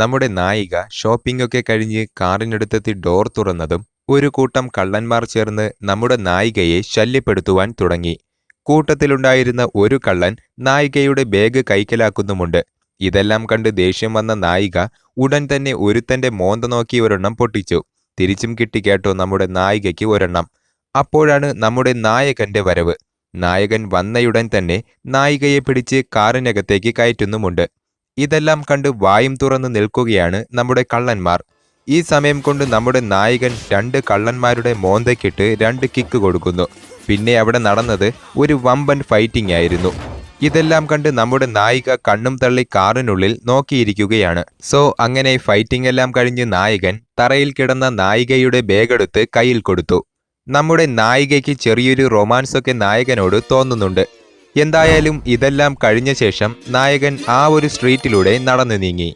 നമ്മുടെ നായിക ഷോപ്പിംഗ് ഒക്കെ കഴിഞ്ഞ് കാറിനടുത്തെത്തി ഡോർ തുറന്നതും ഒരു കൂട്ടം കള്ളന്മാർ ചേർന്ന് നമ്മുടെ നായികയെ ശല്യപ്പെടുത്തുവാൻ തുടങ്ങി. കൂട്ടത്തിലുണ്ടായിരുന്ന ഒരു കള്ളൻ നായികയുടെ ബാഗ് കൈക്കലാക്കുന്നുമുണ്ട്. ഇതെല്ലാം കണ്ട് ദേഷ്യം വന്ന നായിക ഉടൻ തന്നെ ഒരുത്തന്റെ മോന്ത നോക്കി ഒരെണ്ണം പൊട്ടിച്ചു. തിരിച്ചും കിട്ടി കേട്ടോ നമ്മുടെ നായികയ്ക്ക് ഒരെണ്ണം. അപ്പോഴാണ് നമ്മുടെ നായകന്റെ വരവ്. നായകൻ വന്നയുടൻ തന്നെ നായികയെ പിടിച്ച് കാറിനകത്തേക്ക് കയറ്റുന്നുമുണ്ട്. ഇതെല്ലാം കണ്ട് വായും തുറന്ന് നിൽക്കുകയാണ് നമ്മുടെ കള്ളന്മാർ. ഈ സമയം കൊണ്ട് നമ്മുടെ നായകൻ രണ്ട് കള്ളന്മാരുടെ മോന്തയ്ക്കിട്ട് രണ്ട് കിക്ക് കൊടുക്കുന്നു. പിന്നെ അവിടെ നടന്നത് ഒരു വമ്പൻ ഫൈറ്റിംഗ് ആയിരുന്നു. ഇതെല്ലാം കണ്ട് നമ്മുടെ നായിക കണ്ണും തള്ളി കാറിനുള്ളിൽ നോക്കിയിരിക്കുകയാണ്. സോ അങ്ങനെ ഫൈറ്റിംഗ് എല്ലാം കഴിഞ്ഞ് നായകൻ തറയിൽ കിടന്ന നായികയുടെ ബാഗെടുത്ത് കയ്യിൽ കൊടുത്തു. നമ്മുടെ നായികയ്ക്ക് ചെറിയൊരു റൊമാൻസൊക്കെ നായകനോട് തോന്നുന്നുണ്ട്. എന്തായാലും ഇതെല്ലാം കഴിഞ്ഞ ശേഷം നായകൻ ആ ഒരു സ്ട്രീറ്റിലൂടെ നടന്നു നീങ്ങി.